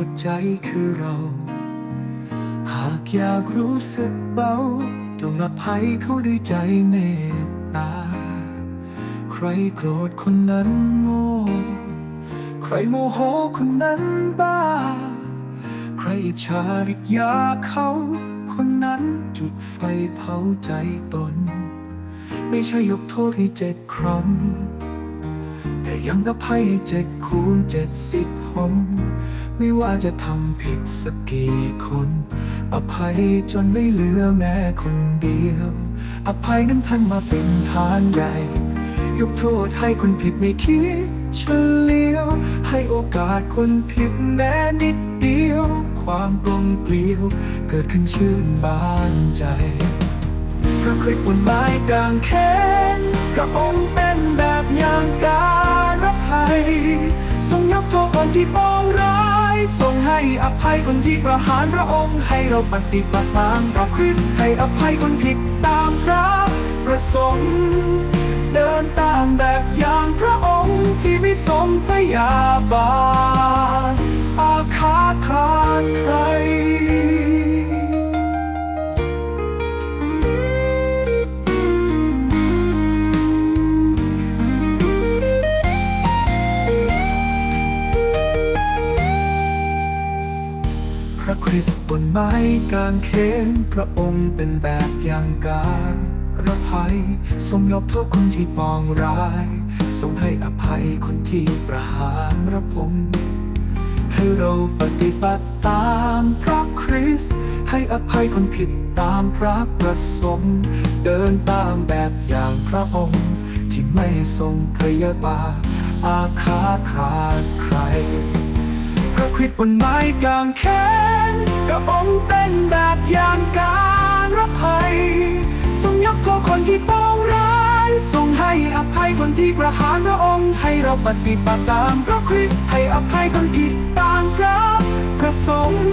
วดใจคือเรา หากอยากรู้สึกเบาต้องอภัยเขาด้วยใจเมตตา ใครโกรธคนนั้นโง่ ใครโมโหคนนั้นบ้า ใครอิจฉาริยาเขา คนนั้นจุดไฟเผาใจตน ไม่ใช่ยกโทษให้เจ็ดครั้ง แต่ยังอภัยให้เจ็ดคูณเจ็ดสิบหน ไม่ว่าจะทำผิดสักกี่คน อภัยจนไม่เหลือแม้คนเดียว อภัยนั้นท่านมาเป็นทานใหญ่ยกโทษให้คนผิดไม่คิดเฉลียว ให้โอกาสคนผิดแม้นิดเดียว ความกลมเกลียวเกิดขึ้นชื่นบานใจพระคริสต์บนไม้กางเขนพระองค์เป็นแบบ อภัยคนที่ประหารพระองค์ ให้เราปฏิบัติตามพระคริสต์ให้อภัยคนผิดตามพระประสงค์เดินตามแบบอย่างพระองค์ที่ไม่ทรงพยาบาทอาฆาตขาดใคร คริสต์บนไม้กางเขนพระองค์เป็นแบบอย่างการระภัยทรงยกโทษคนที่ปองร้ายทรงให้อภัยคนที่ประหารพระพงให้เราปฏิบัติตามพระคริสต์ให้อภัยคนผิดตามพระประสงค์เดินตามแบบอย่างพระองค์ที่ไม่ทรงพยาบาทอาฆาตขาดใคร พระคริสต์บนไม้กางเขนกระองเป็นแบบอย่างการรภัยทรงยกโทษคนที่ปองร้ายทรงให้อภัยคนที่ประหารพระองค์ให้เราปฏิบัติตามพระคริสต์ให้อภัยคนผิดตามพระประสงค์